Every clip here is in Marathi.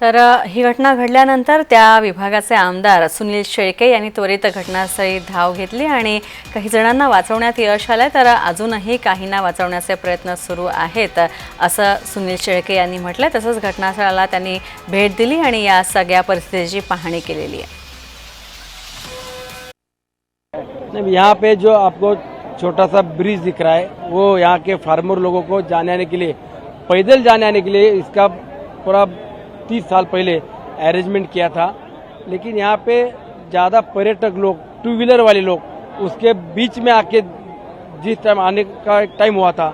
तर ही घटना घडल्यानंतर त्या विभागाचे आमदार सुनील शेळके यांनी त्वरित घटनास्थळी धाव घेतली आणि काही जणांना वाचवण्यात यश आलं तर अजूनही काहींना वाचवण्याचे प्रयत्न सुरू आहेत असं सुनील शेळके यांनी म्हटलं तसंच घटनास्थळाला त्यांनी भेट दिली आणि या सगळ्या परिस्थितीची पाहणी केलेली आहे. यहाँ पे जो आपको छोटा सा ब्रिज दिख रहा है वो यहाँ के फार्मर लोगों को जाने आने के लिए पैदल जाने आने के लिए इसका पूरा तीस साल पहले अरेंजमेंट किया था। लेकिन यहाँ पे ज़्यादा पर्यटक लोग टू व्हीलर वाले लोग, उसके बीच में आके जिस टाइम आने का एक टाइम हुआ था,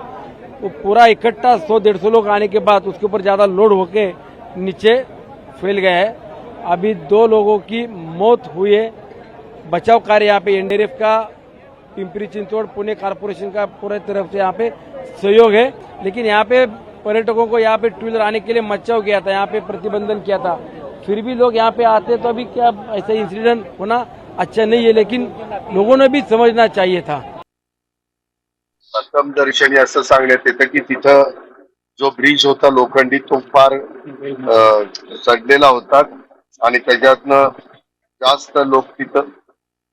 वो पूरा इकट्ठा सौ, डेढ़ सौ लोग आने के बाद उसके ऊपर ज़्यादा लोड होके नीचे फैल गया है। अभी दो लोगों की मौत हुई है। बचाव कार्य यहाँ पे एनडीआरएफ का, पिंपरी चिंचवड़, पुणे कारपोरेशन का पूरे तरफ़ से यहाँ पे सहयोग है। लेकिन यहाँ पे पर्यटकों को यहाँ पे टू व्हीलर आने के लिए मचाव किया था यहाँ पे प्रतिबंधन किया था। फिर भी लोग यहाँ पे आते तो अभी क्या ऐसा इंसिडेंट होना अच्छा नहीं है लेकिन लोगों ने भी समझना चाहिए था। प्रथम दर्शनी असं सांगण्यात येतं की तिथं जो ब्रिज होता लोखंडी तो फार चढलेला सडलेला होता आणि त्याच्यातनं जास्त लोक तिथं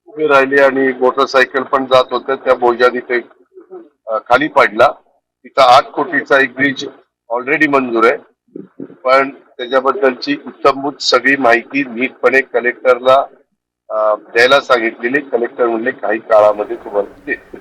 उभे राहिले आणि मोटरसायकल पण जात होत्या त्या बोजाने ते खाली पडला. तिथं आठ कोटीचा एक ब्रिज ऑलरेडी मंजूर आहे. पण त्याच्याबद्दलची उत्तमभूत सगळी माहिती नीटपणे कलेक्टरला द्यायला सांगितलेली. कलेक्टर म्हणले काही काळामध्ये तुम्हाला देते